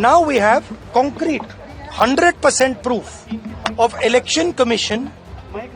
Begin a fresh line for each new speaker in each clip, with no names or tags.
Now we have concrete 100% proof of election commission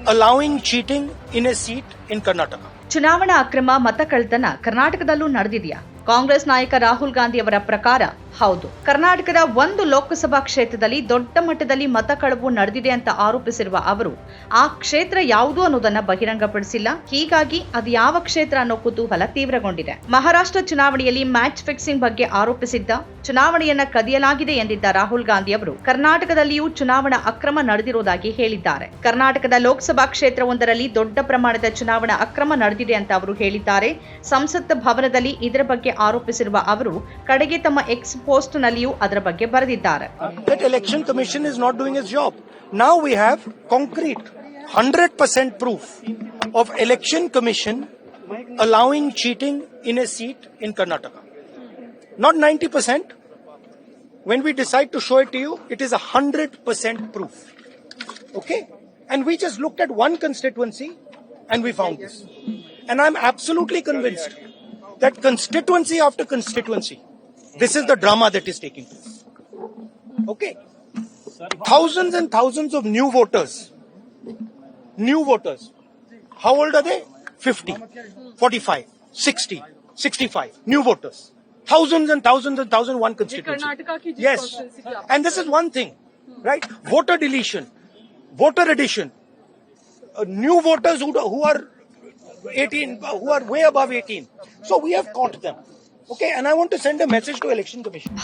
allowing cheating in a seat in Karnataka.
ಚುನಾವಣಾ ಅಕ್ರಮ ಮತ ಕಳ್ತನ ಕರ್ನಾಟಕದಲ್ಲೂ ನಡೆದಿದೆಯಾ ಕಾಂಗ್ರೆಸ್ ನಾಯಕ ರಾಹುಲ್ ಗಾಂಧಿ ಅವರ ಪ್ರಕಾರ ಹೌದು. ಕರ್ನಾಟಕದ ಒಂದು ಲೋಕಸಭಾ ಕ್ಷೇತ್ರದಲ್ಲಿ ದೊಡ್ಡ ಮಟ್ಟದಲ್ಲಿ ಮತ ಕಳವು ನಡೆದಿದೆ ಅಂತ ಆರೋಪಿಸಿರುವ ಅವರು, ಆ ಕ್ಷೇತ್ರ ಯಾವುದು ಅನ್ನೋದನ್ನ ಬಹಿರಂಗಪಡಿಸಿಲ್ಲ. ಹೀಗಾಗಿ ಅದು ಯಾವ ಕ್ಷೇತ್ರ ಅನ್ನೋ ಕುತೂಹಲ ತೀವ್ರಗೊಂಡಿದೆ. ಮಹಾರಾಷ್ಟ್ರ ಚುನಾವಣೆಯಲ್ಲಿ ಮ್ಯಾಚ್ ಫಿಕ್ಸಿಂಗ್ ಬಗ್ಗೆ ಆರೋಪಿಸಿದ್ದ, ಚುನಾವಣೆಯನ್ನ ಕದಿಯಲಾಗಿದೆ ಎಂದಿದ್ದ ರಾಹುಲ್ ಗಾಂಧಿ ಅವರು ಕರ್ನಾಟಕದಲ್ಲಿಯೂ ಚುನಾವಣಾ ಅಕ್ರಮ ನಡೆದಿರುವುದಾಗಿ ಹೇಳಿದ್ದಾರೆ. ಕರ್ನಾಟಕದ ಲೋಕಸಭಾ ಕ್ಷೇತ್ರವೊಂದರಲ್ಲಿ ದೊಡ್ಡ ಪ್ರಮಾಣದ ಚುನಾವಣಾ ಅಕ್ರಮ ನಡೆದಿದೆ ಅಂತ ಅವರು ಹೇಳಿದ್ದಾರೆ. ಸಂಸತ್ ಭವನದಲ್ಲಿ ಇದರ ಬಗ್ಗೆ ಆರೋಪಿಸಿರುವ ಅವರು, ಕಡೆಗೆ ತಮ್ಮ ex ಪೋಸ್ಟ್ ನಲ್ಲಿಯೂ ಅದರ ಬಗ್ಗೆ ಬರೆದಿದ್ದಾರೆ
That election commission is not doing its job. Now we have concrete 100% proof of election commission allowing cheating in a seat in Karnataka. Not 90%. When we decide to show it to you, it is 100% proof. Okay? And we just looked at one constituency and we found this. And I'm absolutely convinced that constituency after constituency, this is the drama that is taking place. Okay. Thousands and thousands of new voters. New voters. How old are they? 50, 45, 60, 65. New voters. Thousands and thousands and thousands, one constituency. Yes. And this is one thing, right? Voter deletion, voter addition. Uh, new voters who, who are 18, who are way above 18. So we have caught them.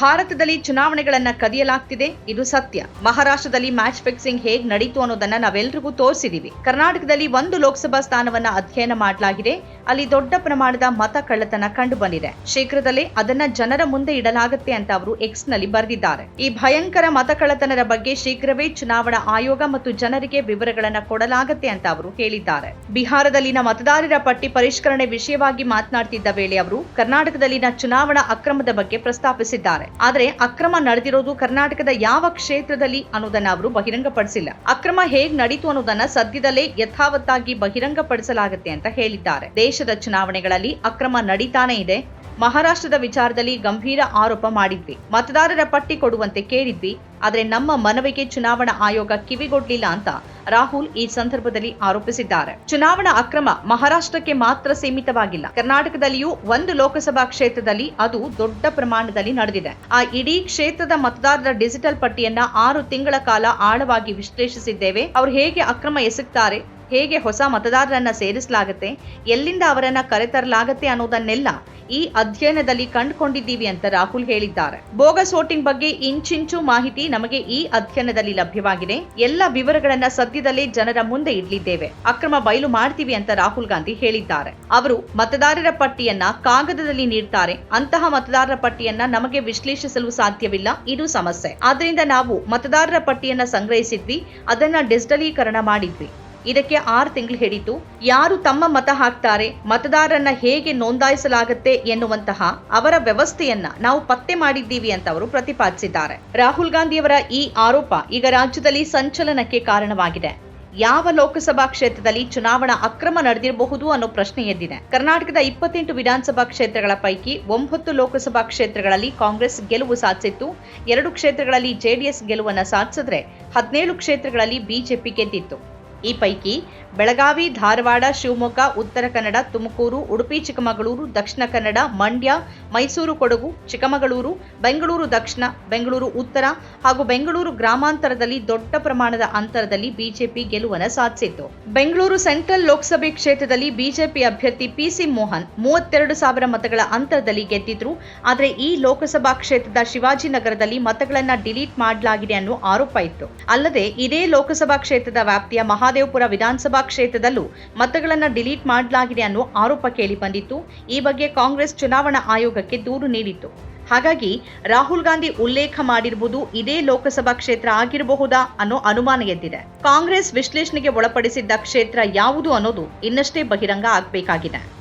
ಭಾರತದಲ್ಲಿ ಚುನಾವಣೆಗಳನ್ನ ಕದಿಯಲಾಗ್ತಿದೆ, ಇದು ಸತ್ಯ. ಮಹಾರಾಷ್ಟ್ರದಲ್ಲಿ match fixing ಹೇಗ್ ನಡೀತು ಅನ್ನೋದನ್ನ ನಾವೆಲ್ಲರಿಗೂ ತೋರಿಸಿದೀವಿ. ಕರ್ನಾಟಕದಲ್ಲಿ ಒಂದು ಲೋಕಸಭಾ ಸ್ಥಾನವನ್ನ ಅಧ್ಯಯನ ಮಾಡಲಾಗಿದೆ. ಅಲ್ಲಿ ದೊಡ್ಡ ಪ್ರಮಾಣದ ಮತ ಕಳ್ಳತನ ಕಂಡು ಬಂದಿದೆ ಶೀಘ್ರದಲ್ಲೇ ಅದನ್ನ ಜನರ ಮುಂದೆ ಇಡಲಾಗುತ್ತೆ ಅಂತ ಅವರು ಎಕ್ಸ್ನಲ್ಲಿ ಬರೆದಿದ್ದಾರೆ. ಈ ಭಯಂಕರ ಮತ ಕಳ್ಳತನದ ಬಗ್ಗೆ ಶೀಘ್ರವೇ ಚುನಾವಣಾ ಆಯೋಗ ಮತ್ತು ಜನರಿಗೆ ವಿವರಗಳನ್ನ ಕೊಡಲಾಗುತ್ತೆ ಅಂತ ಅವರು ಹೇಳಿದ್ದಾರೆ. ಬಿಹಾರದಲ್ಲಿನ ಮತದಾರರ ಪಟ್ಟಿ ಪರಿಷ್ಕರಣೆ ವಿಷಯವಾಗಿ ಮಾತನಾಡ್ತಿದ್ದ ವೇಳೆ ಅವರು ಕರ್ನಾಟಕದಲ್ಲಿನ ಚುನಾವಣಾ ಅಕ್ರಮದ ಬಗ್ಗೆ ಪ್ರಸ್ತಾಪಿಸಿದ್ದಾರೆ. ಆದರೆ ಅಕ್ರಮ ನಡೆದಿರೋದು ಕರ್ನಾಟಕದ ಯಾವ ಕ್ಷೇತ್ರದಲ್ಲಿ ಅನ್ನೋದನ್ನ ಅವರು ಬಹಿರಂಗಪಡಿಸಿಲ್ಲ. ಅಕ್ರಮ ಹೇಗ್ ನಡೀತು ಅನ್ನೋದನ್ನ ಸದ್ಯದಲ್ಲೇ ಯಥಾವತ್ತಾಗಿ ಬಹಿರಂಗಪಡಿಸಲಾಗುತ್ತೆ ಅಂತ ಹೇಳಿದ್ದಾರೆ. ದೇಶದ ಚುನಾವಣೆಗಳಲ್ಲಿ ಅಕ್ರಮ ನಡೀತಾನೆ ಇದೆ. ಮಹಾರಾಷ್ಟ್ರದ ವಿಚಾರದಲ್ಲಿ ಗಂಭೀರ ಆರೋಪ ಮಾಡಿದ್ವಿ. ಮತದಾರರ ಪಟ್ಟಿ ಕೊಡುವಂತೆ ಕೇಳಿದ್ವಿ. ಆದರೆ ನಮ್ಮ ಮನವಿಗೆ ಚುನಾವಣಾ ಆಯೋಗ ಕಿವಿಗೊಡ್ಲಿಲ್ಲ ಅಂತ ರಾಹುಲ್ ಈ ಸಂದರ್ಭದಲ್ಲಿ ಆರೋಪಿಸಿದ್ದಾರೆ. ಚುನಾವಣಾ ಅಕ್ರಮ ಮಹಾರಾಷ್ಟ್ರಕ್ಕೆ ಮಾತ್ರ ಸೀಮಿತವಾಗಿಲ್ಲ. ಕರ್ನಾಟಕದಲ್ಲಿಯೂ ಒಂದು ಲೋಕಸಭಾ ಕ್ಷೇತ್ರದಲ್ಲಿ ಅದು ದೊಡ್ಡ ಪ್ರಮಾಣದಲ್ಲಿ ನಡೆದಿದೆ. ಆ ಇಡೀ ಕ್ಷೇತ್ರದ ಮತದಾರರ ಡಿಜಿಟಲ್ ಪಟ್ಟಿಯನ್ನ ಆರು ತಿಂಗಳ ಕಾಲ ಆಳವಾಗಿ ವಿಶ್ಲೇಷಿಸಿದ್ದೇವೆ. ಅವರು ಹೇಗೆ ಅಕ್ರಮ ಎಸಗ್ತಾರೆ? ಹೇಗೆ ಹೊಸ ಮತದಾರರನ್ನು ಸೇರಿಸಲಾಗುತ್ತೆ, ಎಲ್ಲಿಂದ ಅವರನ್ನ ಕರೆತರಲಾಗುತ್ತೆ ಅನ್ನೋದನ್ನೆಲ್ಲ ಈ ಅಧ್ಯಯನದಲ್ಲಿ ಕಂಡುಕೊಂಡಿದ್ದೀವಿ ಅಂತ ರಾಹುಲ್ ಹೇಳಿದ್ದಾರೆ. ಬೋಗಸ್ ವೋಟಿಂಗ್ ಬಗ್ಗೆ ಇಂಚಿಂಚು ಮಾಹಿತಿ ನಮಗೆ ಈ ಅಧ್ಯಯನದಲ್ಲಿ ಲಭ್ಯವಾಗಿದೆ. ಎಲ್ಲ ವಿವರಗಳನ್ನ ಸದ್ಯದಲ್ಲೇ ಜನರ ಮುಂದೆ ಇಡಲಿದ್ದೇವೆ. ಅಕ್ರಮ ಬಯಲು ಮಾಡ್ತೀವಿ ಅಂತ ರಾಹುಲ್ ಗಾಂಧಿ ಹೇಳಿದ್ದಾರೆ. ಅವರು ಮತದಾರರ ಪಟ್ಟಿಯನ್ನ ಕಾಗದದಲ್ಲಿ ನೀಡ್ತಾರೆ. ಅಂತಹ ಮತದಾರರ ಪಟ್ಟಿಯನ್ನ ನಮಗೆ ವಿಶ್ಲೇಷಿಸಲು ಸಾಧ್ಯವಿಲ್ಲ. ಇದು ಸಮಸ್ಯೆ. ಆದ್ದರಿಂದ ನಾವು ಮತದಾರರ ಪಟ್ಟಿಯನ್ನ ಸಂಗ್ರಹಿಸಿದ್ವಿ. ಅದನ್ನ ಡಿಜಿಟಲೀಕರಣ ಮಾಡಿದ್ವಿ. ಇದಕ್ಕೆ ಆರು ತಿಂಗಳು ಹಿಡಿತು. ಯಾರು ತಮ್ಮ ಮತ ಹಾಕ್ತಾರೆ, ಮತದಾರರನ್ನ ಹೇಗೆ ನೋಂದಾಯಿಸಲಾಗುತ್ತೆ ಎನ್ನುವಂತಹ ಅವರ ವ್ಯವಸ್ಥೆಯನ್ನ ನಾವು ಪತ್ತೆ ಮಾಡಿದ್ದೀವಿ ಅಂತ ಅವರು ಪ್ರತಿಪಾದಿಸಿದ್ದಾರೆ. ರಾಹುಲ್ ಗಾಂಧಿಯವರ ಈ ಆರೋಪ ಈಗ ರಾಜ್ಯದಲ್ಲಿ ಸಂಚಲನಕ್ಕೆ ಕಾರಣವಾಗಿದೆ. ಯಾವ ಲೋಕಸಭಾ ಕ್ಷೇತ್ರದಲ್ಲಿ ಚುನಾವಣಾ ಅಕ್ರಮ ನಡೆದಿರಬಹುದು ಅನ್ನೋ ಪ್ರಶ್ನೆ ಎದ್ದಿದೆ. ಕರ್ನಾಟಕದ ಇಪ್ಪತ್ತೆಂಟು ವಿಧಾನಸಭಾ ಕ್ಷೇತ್ರಗಳ ಪೈಕಿ ಒಂಬತ್ತು ಲೋಕಸಭಾ ಕ್ಷೇತ್ರಗಳಲ್ಲಿ ಕಾಂಗ್ರೆಸ್ ಗೆಲುವು ಸಾಧಿಸಿತ್ತು. ಎರಡು ಕ್ಷೇತ್ರಗಳಲ್ಲಿ ಜೆಡಿಎಸ್ ಗೆಲುವನ್ನ ಸಾಧಿಸಿದ್ರೆ ಹದಿನೇಳು ಕ್ಷೇತ್ರಗಳಲ್ಲಿ ಬಿಜೆಪಿ ಗೆದ್ದಿತ್ತು. ಈ ಪೈಕಿ ಬೆಳಗಾವಿ, ಧಾರವಾಡ, ಶಿವಮೊಗ್ಗ, ಉತ್ತರ ಕನ್ನಡ, ತುಮಕೂರು, ಉಡುಪಿ, ಚಿಕ್ಕಮಗಳೂರು, ದಕ್ಷಿಣ ಕನ್ನಡ, ಮಂಡ್ಯ, ಮೈಸೂರು, ಕೊಡಗು, ಚಿಕ್ಕಮಗಳೂರು, ಬೆಂಗಳೂರು ದಕ್ಷಿಣ, ಬೆಂಗಳೂರು ಉತ್ತರ ಹಾಗೂ ಬೆಂಗಳೂರು ಗ್ರಾಮಾಂತರದಲ್ಲಿ ದೊಡ್ಡ ಪ್ರಮಾಣದ ಅಂತರದಲ್ಲಿ ಬಿಜೆಪಿ ಗೆಲುವನ್ನು ಸಾಧಿಸಿತ್ತು. ಬೆಂಗಳೂರು ಸೆಂಟ್ರಲ್ ಲೋಕಸಭೆ ಕ್ಷೇತ್ರದಲ್ಲಿ ಬಿಜೆಪಿ ಅಭ್ಯರ್ಥಿ ಪಿಸಿ ಮೋಹನ್ ಮೂವತ್ತೆರಡು ಸಾವಿರ ಮತಗಳ ಅಂತರದಲ್ಲಿ ಗೆದ್ದಿದ್ರು. ಆದರೆ ಈ ಲೋಕಸಭಾ ಕ್ಷೇತ್ರದ ಶಿವಾಜಿನಗರದಲ್ಲಿ ಮತಗಳನ್ನು ಡಿಲೀಟ್ ಮಾಡಲಾಗಿದೆ ಅನ್ನೋ ಆರೋಪ ಇತ್ತು. ಅಲ್ಲದೆ ಇದೇ ಲೋಕಸಭಾ ಕ್ಷೇತ್ರದ ವ್ಯಾಪ್ತಿಯ ಮಹಾದೇವಪುರ ವಿಧಾನಸಭಾ ಕ್ಷೇತ್ರದಲ್ಲೂ ಮತಗಳನ್ನು ಡಿಲೀಟ್ ಮಾಡಲಾಗಿದೆ ಅನ್ನೋ ಆರೋಪ ಕೇಳಿ ಬಂದಿತ್ತು. ಈ ಬಗ್ಗೆ ಕಾಂಗ್ರೆಸ್ ಚುನಾವಣಾ ಆಯೋಗಕ್ಕೆ ದೂರು ನೀಡಿತ್ತು. ಹಾಗಾಗಿ ರಾಹುಲ್ ಗಾಂಧಿ ಉಲ್ಲೇಖ ಮಾಡಿರುವುದು ಇದೇ ಲೋಕಸಭಾ ಕ್ಷೇತ್ರ ಆಗಿರಬಹುದಾ ಅನ್ನೋ ಅನುಮಾನ ಎದ್ದಿದೆ. ಕಾಂಗ್ರೆಸ್ ವಿಶ್ಲೇಷಣೆಗೆ ಒಳಪಡಿಸಿದ್ದ ಕ್ಷೇತ್ರ ಯಾವುದು ಅನ್ನೋದು ಇನ್ನಷ್ಟೇ ಬಹಿರಂಗ ಆಗಬೇಕಾಗಿದೆ.